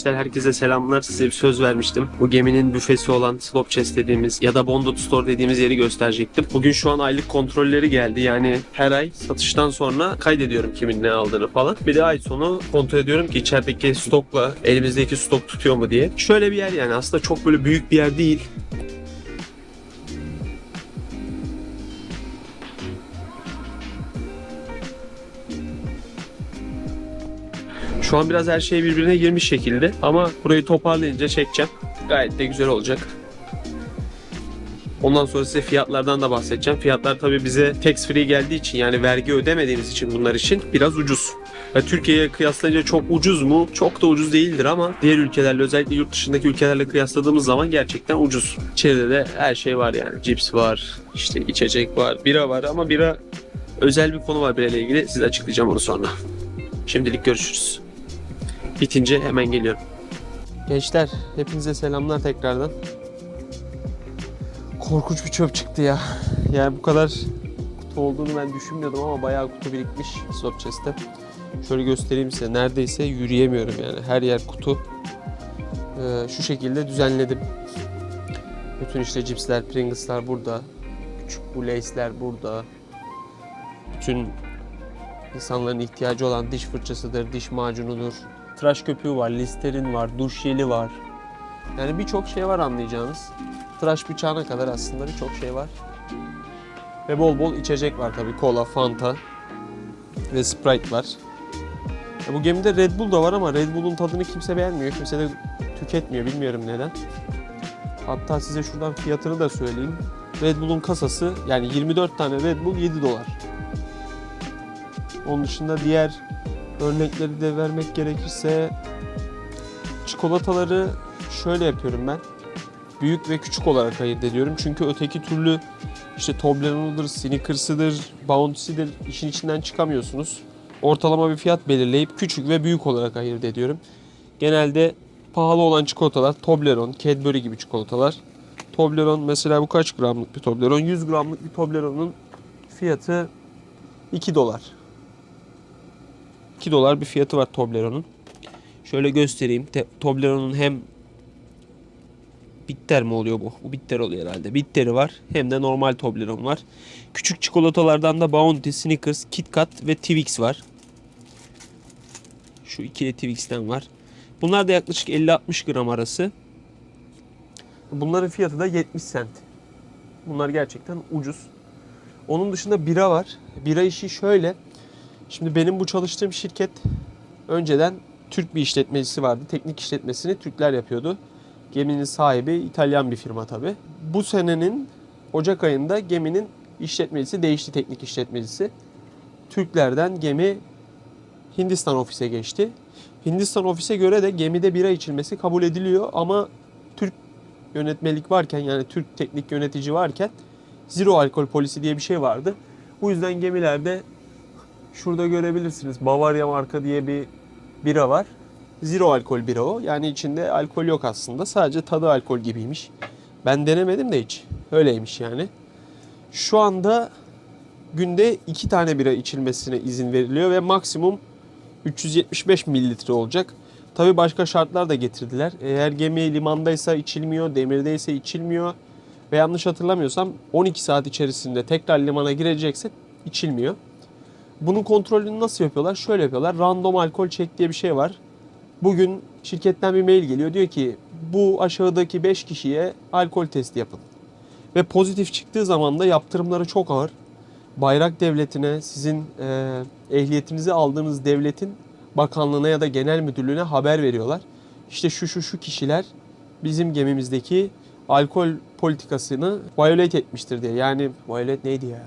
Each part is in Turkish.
Gençler herkese selamlar. Size bir söz vermiştim. Bu geminin büfesi olan Slop Chest dediğimiz ya da Bonded Store dediğimiz yeri gösterecektim. Bugün şu an aylık kontrolleri geldi. Yani her ay satıştan sonra kaydediyorum kimin ne aldığını falan. Bir de ay sonu kontrol ediyorum ki içerideki stokla elimizdeki stok tutuyor mu diye. Şöyle bir yer yani aslında çok böyle büyük bir yer değil. Şu an biraz her şey birbirine girmiş şekilde ama burayı toparlayınca çekeceğim. Gayet de güzel olacak. Ondan sonra size fiyatlardan da bahsedeceğim. Fiyatlar tabii bize tax free geldiği için yani vergi ödemediğimiz için bunlar için biraz ucuz. Ve Türkiye'ye kıyaslayınca çok ucuz mu? Çok da ucuz değildir ama diğer ülkelerle özellikle yurt dışındaki ülkelerle kıyasladığımız zaman gerçekten ucuz. İçeride de her şey var yani. Cips var, işte içecek var, bira var ama bira özel bir konu var birayla ilgili. Size açıklayacağım onu sonra. Şimdilik görüşürüz. Bitince hemen geliyorum. Gençler hepinize selamlar tekrardan. Korkunç bir çöp çıktı ya. Yani bu kadar kutu olduğunu ben düşünmüyordum ama bayağı kutu birikmiş Slop Chest'te. Şöyle göstereyim size. Neredeyse yürüyemiyorum yani. Her yer kutu. Ee, şu şekilde düzenledim. Bütün işte cipsler, Pringles'lar burada. Küçük bu Lay's'ler burada. Bütün insanların ihtiyacı olan diş fırçasıdır, diş macunudur. Tıraş köpüğü var, listerin var, duş jeli var. Yani birçok şey var anlayacağınız. Tıraş bıçağına kadar aslında birçok şey var. Ve bol bol içecek var tabii. Kola, Fanta ve Sprite var. Ya bu gemide Red Bull da var ama Red Bull'un tadını kimse beğenmiyor. Kimse de tüketmiyor. Bilmiyorum neden. Hatta size şuradan fiyatını da söyleyeyim. Red Bull'un kasası yani 24 tane Red Bull 7 dolar. Onun dışında diğer örnekleri de vermek gerekirse çikolataları şöyle yapıyorum ben. Büyük ve küçük olarak ayırt ediyorum. Çünkü öteki türlü işte Toblerone'udur, Snickers'ıdır, Bounty'dir işin içinden çıkamıyorsunuz. Ortalama bir fiyat belirleyip küçük ve büyük olarak ayırt ediyorum. Genelde pahalı olan çikolatalar Toblerone, Cadbury gibi çikolatalar. Toblerone mesela bu kaç gramlık bir Toblerone? 100 gramlık bir Toblerone'un fiyatı 2 dolar. 2 dolar bir fiyatı var Toblerone'un. Şöyle göstereyim. Te- Toblerone'un hem bitter mi oluyor bu? Bu bitter oluyor herhalde. Bitteri var. Hem de normal Toblerone var. Küçük çikolatalardan da Bounty, Snickers, Kit Kat ve Twix var. Şu ikili Twix'ten var. Bunlar da yaklaşık 50-60 gram arası. Bunların fiyatı da 70 cent. Bunlar gerçekten ucuz. Onun dışında bira var. Bira işi şöyle. Şimdi benim bu çalıştığım şirket önceden Türk bir işletmecisi vardı. Teknik işletmesini Türkler yapıyordu. Geminin sahibi İtalyan bir firma tabi. Bu senenin Ocak ayında geminin işletmecisi değişti teknik işletmecisi. Türklerden gemi Hindistan ofise geçti. Hindistan ofise göre de gemide bira içilmesi kabul ediliyor ama Türk yönetmelik varken yani Türk teknik yönetici varken zero alkol polisi diye bir şey vardı. Bu yüzden gemilerde şurada görebilirsiniz Bavaria marka diye bir bira var. Zero alkol bira o. Yani içinde alkol yok aslında. Sadece tadı alkol gibiymiş. Ben denemedim de hiç. Öyleymiş yani. Şu anda günde iki tane bira içilmesine izin veriliyor ve maksimum 375 mililitre olacak. Tabii başka şartlar da getirdiler. Eğer gemi limandaysa içilmiyor, demirdeyse içilmiyor. Ve yanlış hatırlamıyorsam 12 saat içerisinde tekrar limana girecekse içilmiyor. Bunun kontrolünü nasıl yapıyorlar? Şöyle yapıyorlar. Random alkol check diye bir şey var. Bugün şirketten bir mail geliyor. Diyor ki bu aşağıdaki 5 kişiye alkol testi yapın. Ve pozitif çıktığı zaman da yaptırımları çok ağır. Bayrak devletine, sizin e, ehliyetinizi aldığınız devletin bakanlığına ya da genel müdürlüğüne haber veriyorlar. İşte şu şu şu kişiler bizim gemimizdeki alkol politikasını violate etmiştir diye. Yani violate neydi ya?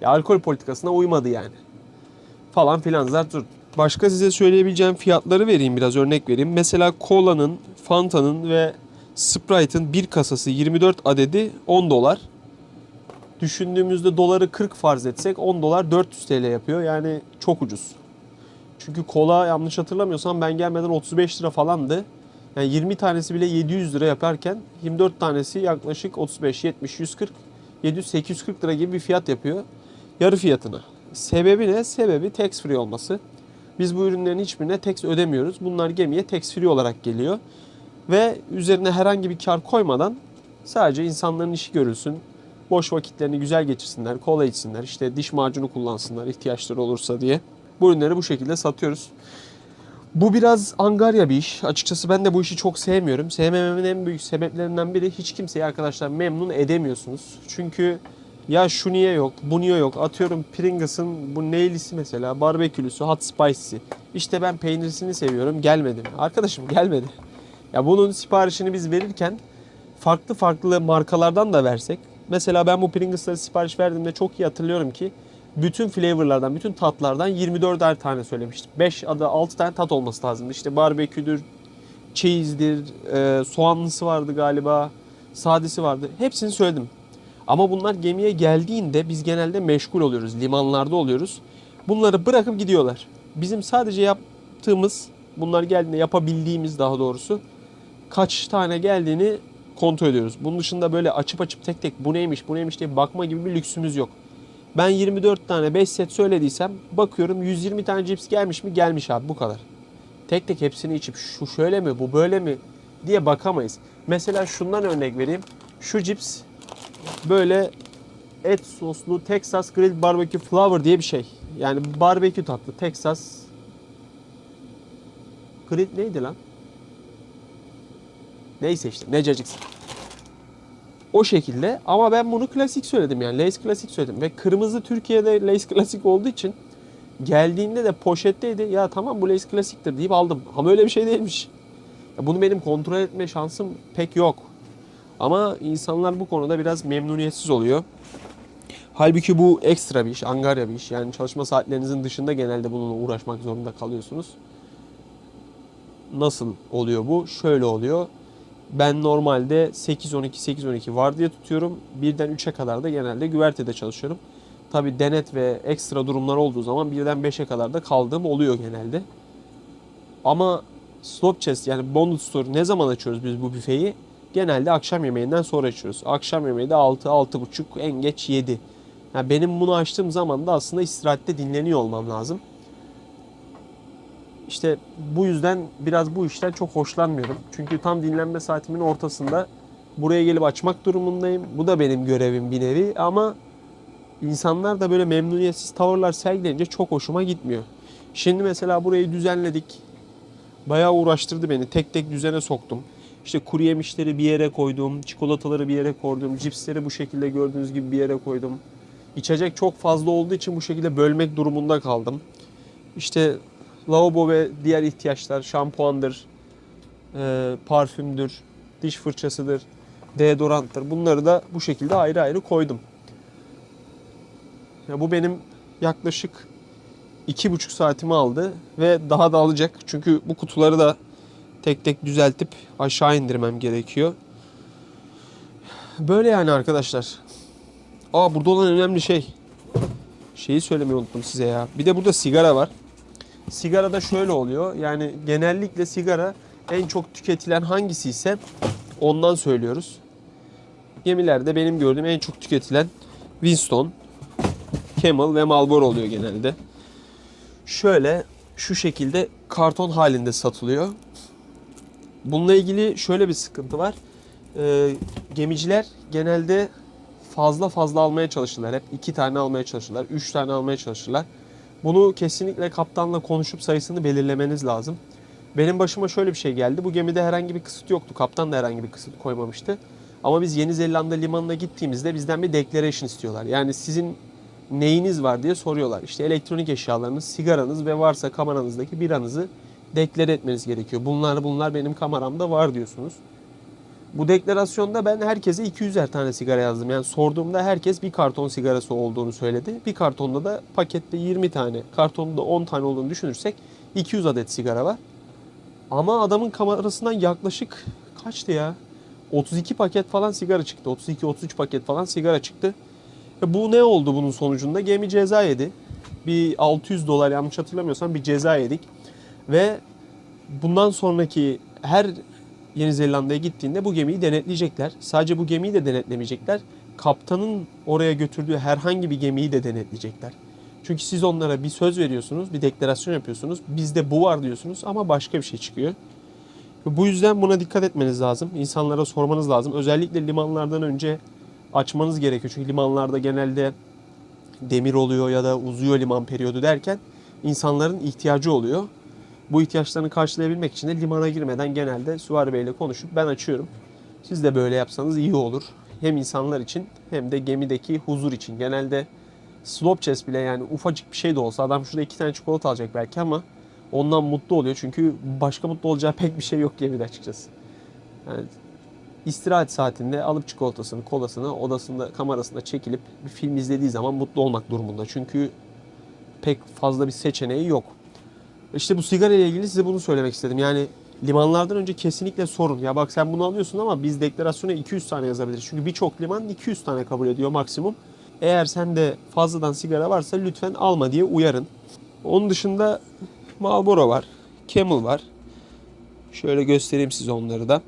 Ya alkol politikasına uymadı yani. Falan filan zart Başka size söyleyebileceğim fiyatları vereyim biraz örnek vereyim. Mesela Cola'nın, Fanta'nın ve Sprite'ın bir kasası 24 adedi 10 dolar. Düşündüğümüzde doları 40 farz etsek 10 dolar 400 TL yapıyor. Yani çok ucuz. Çünkü kola yanlış hatırlamıyorsam ben gelmeden 35 lira falandı. Yani 20 tanesi bile 700 lira yaparken 24 tanesi yaklaşık 35, 70, 140, 700, 840 lira gibi bir fiyat yapıyor. Yarı fiyatına. Sebebi ne? Sebebi tax free olması. Biz bu ürünlerin hiçbirine tax ödemiyoruz. Bunlar gemiye tax free olarak geliyor. Ve üzerine herhangi bir kar koymadan sadece insanların işi görülsün. Boş vakitlerini güzel geçirsinler, kola içsinler, işte diş macunu kullansınlar ihtiyaçları olursa diye. Bu ürünleri bu şekilde satıyoruz. Bu biraz angarya bir iş. Açıkçası ben de bu işi çok sevmiyorum. Sevmememin en büyük sebeplerinden biri hiç kimseyi arkadaşlar memnun edemiyorsunuz. Çünkü ya şu niye yok, bu niye yok. Atıyorum Pringles'ın bu neylisi mesela, barbekülüsü, hot spicy'si. İşte ben peynirisini seviyorum, gelmedi mi? Arkadaşım gelmedi. Ya bunun siparişini biz verirken farklı farklı markalardan da versek. Mesela ben bu Pringles'ları sipariş verdiğimde çok iyi hatırlıyorum ki bütün flavorlardan, bütün tatlardan 24'er tane söylemiştim. 5 adı 6 tane tat olması lazımdı. İşte barbeküdür, cheese'dir, e, soğanlısı vardı galiba, sadesi vardı. Hepsini söyledim. Ama bunlar gemiye geldiğinde biz genelde meşgul oluyoruz, limanlarda oluyoruz. Bunları bırakıp gidiyorlar. Bizim sadece yaptığımız, bunlar geldiğinde yapabildiğimiz daha doğrusu kaç tane geldiğini kontrol ediyoruz. Bunun dışında böyle açıp açıp tek tek bu neymiş bu neymiş diye bakma gibi bir lüksümüz yok. Ben 24 tane 5 set söylediysem bakıyorum 120 tane cips gelmiş mi? Gelmiş abi bu kadar. Tek tek hepsini içip şu şöyle mi bu böyle mi diye bakamayız. Mesela şundan örnek vereyim. Şu cips böyle et soslu Texas Grilled Barbecue Flour diye bir şey. Yani barbekü tatlı Texas Grilled neydi lan? Neyse işte necacıksın. O şekilde ama ben bunu klasik söyledim yani Lay's klasik söyledim ve kırmızı Türkiye'de Lay's klasik olduğu için geldiğinde de poşetteydi. Ya tamam bu Lay's klasiktir deyip aldım ama öyle bir şey değilmiş. Ya bunu benim kontrol etme şansım pek yok. Ama insanlar bu konuda biraz memnuniyetsiz oluyor. Halbuki bu ekstra bir iş, angarya bir iş. Yani çalışma saatlerinizin dışında genelde bununla uğraşmak zorunda kalıyorsunuz. Nasıl oluyor bu? Şöyle oluyor. Ben normalde 8-12, 8-12 vardiya tutuyorum. Birden 3'e kadar da genelde güvertede çalışıyorum. Tabi denet ve ekstra durumlar olduğu zaman birden 5'e kadar da kaldığım oluyor genelde. Ama slop chest yani bonded store ne zaman açıyoruz biz bu büfeyi? Genelde akşam yemeğinden sonra açıyoruz. Akşam yemeği de 6, 6.30 en geç 7. Yani benim bunu açtığım zaman da aslında istirahatte dinleniyor olmam lazım. İşte bu yüzden biraz bu işten çok hoşlanmıyorum. Çünkü tam dinlenme saatimin ortasında buraya gelip açmak durumundayım. Bu da benim görevim bir nevi ama insanlar da böyle memnuniyetsiz tavırlar sergileyince çok hoşuma gitmiyor. Şimdi mesela burayı düzenledik. Bayağı uğraştırdı beni. Tek tek düzene soktum. İşte kuru yemişleri bir yere koydum. Çikolataları bir yere koydum. Cipsleri bu şekilde gördüğünüz gibi bir yere koydum. İçecek çok fazla olduğu için bu şekilde bölmek durumunda kaldım. İşte lavabo ve diğer ihtiyaçlar, şampuandır, e, parfümdür, diş fırçasıdır, deodoranttır. Bunları da bu şekilde ayrı ayrı koydum. Ya bu benim yaklaşık iki buçuk saatimi aldı ve daha da alacak. Çünkü bu kutuları da tek tek düzeltip aşağı indirmem gerekiyor. Böyle yani arkadaşlar. Aa burada olan önemli şey. Şeyi söylemeyi unuttum size ya. Bir de burada sigara var. Sigara da şöyle oluyor. Yani genellikle sigara en çok tüketilen hangisi ise ondan söylüyoruz. Gemilerde benim gördüğüm en çok tüketilen Winston, Camel ve Marlboro oluyor genelde. Şöyle şu şekilde karton halinde satılıyor. Bununla ilgili şöyle bir sıkıntı var. Ee, gemiciler genelde fazla fazla almaya çalışırlar. Hep iki tane almaya çalışırlar, üç tane almaya çalışırlar. Bunu kesinlikle kaptanla konuşup sayısını belirlemeniz lazım. Benim başıma şöyle bir şey geldi. Bu gemide herhangi bir kısıt yoktu. Kaptan da herhangi bir kısıt koymamıştı. Ama biz Yeni Zelanda limanına gittiğimizde bizden bir declaration istiyorlar. Yani sizin neyiniz var diye soruyorlar. İşte elektronik eşyalarınız, sigaranız ve varsa kameranızdaki biranızı deklare etmeniz gerekiyor. Bunlar bunlar benim kameramda var diyorsunuz. Bu deklarasyonda ben herkese 200'er tane sigara yazdım. Yani sorduğumda herkes bir karton sigarası olduğunu söyledi. Bir kartonda da pakette 20 tane, kartonda 10 tane olduğunu düşünürsek 200 adet sigara var. Ama adamın kamerasından yaklaşık kaçtı ya? 32 paket falan sigara çıktı. 32-33 paket falan sigara çıktı. E bu ne oldu bunun sonucunda? Gemi ceza yedi. Bir 600 dolar yanlış hatırlamıyorsam bir ceza yedik. Ve bundan sonraki her Yeni Zelanda'ya gittiğinde bu gemiyi denetleyecekler. Sadece bu gemiyi de denetlemeyecekler. Kaptanın oraya götürdüğü herhangi bir gemiyi de denetleyecekler. Çünkü siz onlara bir söz veriyorsunuz, bir deklarasyon yapıyorsunuz. Bizde bu var diyorsunuz ama başka bir şey çıkıyor. Bu yüzden buna dikkat etmeniz lazım. İnsanlara sormanız lazım. Özellikle limanlardan önce açmanız gerekiyor. Çünkü limanlarda genelde demir oluyor ya da uzuyor liman periyodu derken insanların ihtiyacı oluyor. Bu ihtiyaçlarını karşılayabilmek için de limana girmeden genelde Suvari Bey ile konuşup ben açıyorum. Siz de böyle yapsanız iyi olur. Hem insanlar için hem de gemideki huzur için. Genelde slope chest bile yani ufacık bir şey de olsa adam şurada iki tane çikolata alacak belki ama ondan mutlu oluyor. Çünkü başka mutlu olacağı pek bir şey yok gemide açıkçası. Yani istirahat saatinde alıp çikolatasını, kolasını odasında, kamerasında çekilip bir film izlediği zaman mutlu olmak durumunda. Çünkü pek fazla bir seçeneği yok. İşte bu sigara ile ilgili size bunu söylemek istedim. Yani limanlardan önce kesinlikle sorun. Ya bak sen bunu alıyorsun ama biz deklarasyona 200 tane yazabiliriz. Çünkü birçok liman 200 tane kabul ediyor maksimum. Eğer sende fazladan sigara varsa lütfen alma diye uyarın. Onun dışında Marlboro var, Camel var. Şöyle göstereyim size onları da.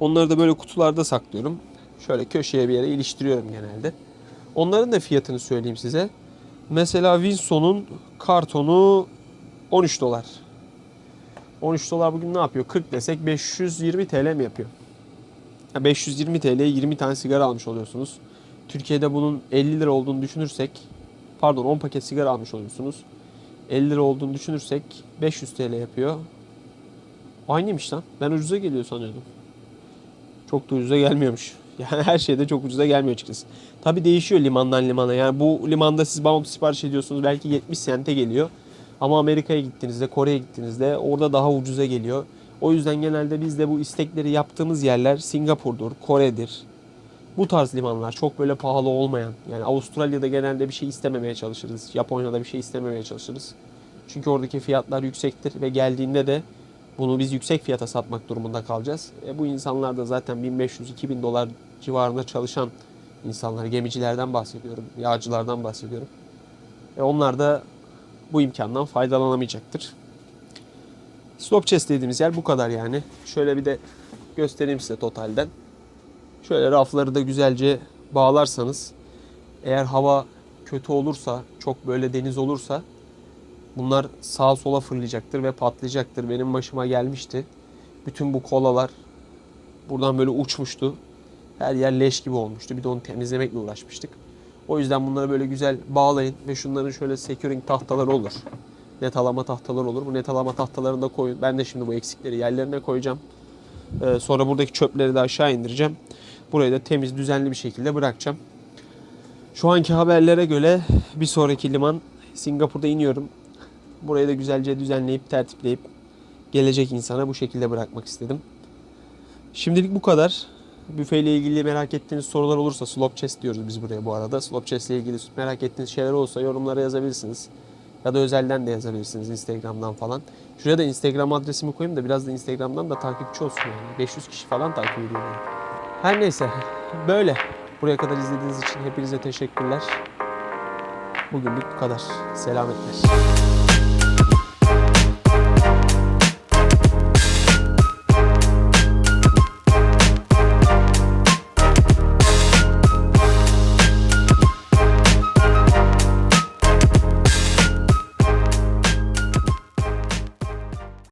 Onları da böyle kutularda saklıyorum. Şöyle köşeye bir yere iliştiriyorum genelde. Onların da fiyatını söyleyeyim size. Mesela Winston'un kartonu 13 dolar. 13 dolar bugün ne yapıyor? 40 desek 520 TL mi yapıyor? Ya 520 TL'ye 20 tane sigara almış oluyorsunuz. Türkiye'de bunun 50 lira olduğunu düşünürsek, pardon 10 paket sigara almış oluyorsunuz. 50 lira olduğunu düşünürsek 500 TL yapıyor. Aynıymış lan. Ben ucuza geliyor sanıyordum. Çok da ucuza gelmiyormuş. Yani her şeyde çok ucuza gelmiyor açıkçası. Tabi değişiyor limandan limana. Yani bu limanda siz bounty sipariş ediyorsunuz. Belki 70 sente geliyor. Ama Amerika'ya gittiğinizde, Kore'ye gittiğinizde orada daha ucuza geliyor. O yüzden genelde biz de bu istekleri yaptığımız yerler Singapur'dur, Kore'dir. Bu tarz limanlar çok böyle pahalı olmayan. Yani Avustralya'da genelde bir şey istememeye çalışırız. Japonya'da bir şey istememeye çalışırız. Çünkü oradaki fiyatlar yüksektir ve geldiğinde de bunu biz yüksek fiyata satmak durumunda kalacağız. E bu insanlar da zaten 1500-2000 dolar civarında çalışan insanlar, gemicilerden bahsediyorum, yağcılardan bahsediyorum. E onlar da bu imkandan faydalanamayacaktır. Stop chest dediğimiz yer bu kadar yani. Şöyle bir de göstereyim size totalden. Şöyle rafları da güzelce bağlarsanız eğer hava kötü olursa, çok böyle deniz olursa bunlar sağa sola fırlayacaktır ve patlayacaktır. Benim başıma gelmişti. Bütün bu kolalar buradan böyle uçmuştu. Her yer leş gibi olmuştu. Bir de onu temizlemekle uğraşmıştık. O yüzden bunları böyle güzel bağlayın ve şunların şöyle securing tahtaları olur. Net alama tahtaları olur. Bu net alama tahtalarını da koyun. Ben de şimdi bu eksikleri yerlerine koyacağım. Ee, sonra buradaki çöpleri de aşağı indireceğim. Burayı da temiz, düzenli bir şekilde bırakacağım. Şu anki haberlere göre bir sonraki liman Singapur'da iniyorum. Burayı da güzelce düzenleyip, tertipleyip gelecek insana bu şekilde bırakmak istedim. Şimdilik bu kadar. Büfe ile ilgili merak ettiğiniz sorular olursa Slop Chest diyoruz biz buraya bu arada. Slop Chest ile ilgili merak ettiğiniz şeyler olursa yorumlara yazabilirsiniz. Ya da özelden de yazabilirsiniz Instagram'dan falan. Şuraya da Instagram adresimi koyayım da biraz da Instagram'dan da takipçi olsun yani. 500 kişi falan takip ediyor beni. Her neyse böyle. Buraya kadar izlediğiniz için hepinize teşekkürler. Bugünlük bu kadar. Selametler.